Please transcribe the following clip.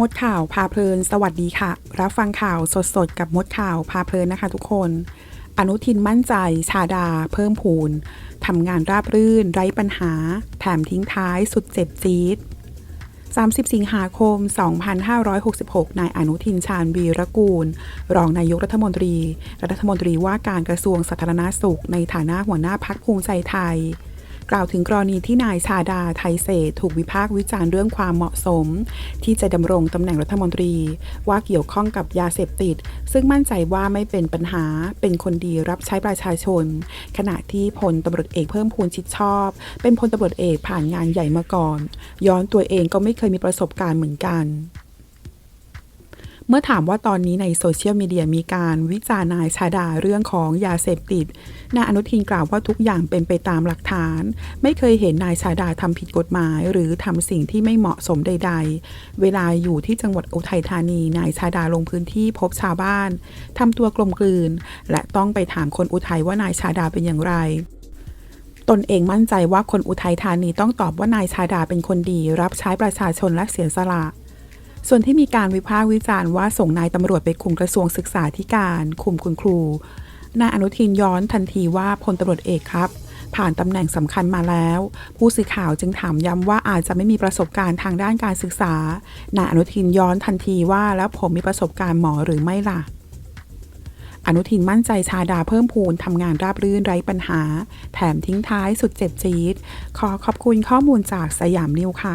มดข่าวพาเพลิน สวัสดีค่ะ รับฟังข่าวสดๆ กับมดข่าวพาเพลินนะคะทุกคน อนุทินมั่นใจ ชาดา เพิ่มพูนทำงานราบรื่น ไร้ปัญหา แถมทิ้งท้ายสุดเจ็บจี๊ด 30 สิงหาคม 2566 นายอนุทินชาญวีรกูล รองนายกรัฐมนตรี รัฐมนตรีว่าการกระทรวงสาธารณาสุข ในฐานะหัวหน้าพักภูมิใจไทย กล่าวถึงกรณีที่นายชาดาไทยเศษถูกวิพากษ์วิจารณ์เรื่องความเหมาะสม ที่จะดำรงตำแหน่งรัฐมนตรี ว่าเกี่ยวข้องกับยาเสพติด ซึ่งมั่นใจว่าไม่เป็นปัญหาเป็นคนดีรับใช้ประชาชน ขณะที่พลตำรวจเอกเพิ่มพูนชิดชอบ เป็นพลตำรวจเอกผ่านงานใหญ่มาก่อน ย้อนตัวเองก็ไม่เคยมีประสบการณ์เหมือนกัน มื่อถามว่าตอนนี้ในโซเชียลมีเดียมีการวิจารณ์นายชาดาเรื่องของยาเสพติดนายอนุทินกล่าวว่าทุกอย่างเป็นไปตามหลักฐาน ไม่เคยเห็นนายชาดาทำผิดกฎหมาย หรือทำสิ่งที่ไม่เหมาะสมใด ๆ เวลาอยู่ที่จังหวัดอุทัยธานีนายชาดาลงพื้นที่พบชาวบ้านทำตัวกลมกลืน และต้องไปถามคนอุทัยว่านายชาดาเป็นอย่างไรตนเองมั่นใจว่าคนอุทัยธานีต้องตอบว่านายชาดาเป็นคนดี รับใช้ประชาชนและเสียสละ ส่วนที่มีการวิพากษ์วิจารณ์ว่าส่งนายตำรวจไปคุมกระทรวงศึกษาธิการคุมคุณครู นายอนุทินย้อนทันทีว่าพลตำรวจเอกครับ ผ่านตำแหน่งสำคัญมาแล้ว ผู้สื่อข่าวจึงถามย้ำว่าอาจจะไม่มีประสบการณ์ทางด้านการศึกษา นายอนุทินย้อนทันทีว่าแล้วผมมีประสบการณ์หมอหรือไม่ล่ะอนุทินมั่นใจชาดาเพิ่มพูนทำงานราบรื่นไร้ปัญหา แถมทิ้งท้ายสุดเจ็บจี๊ด ขอขอบคุณข้อมูลจากสยามนิวค่ะ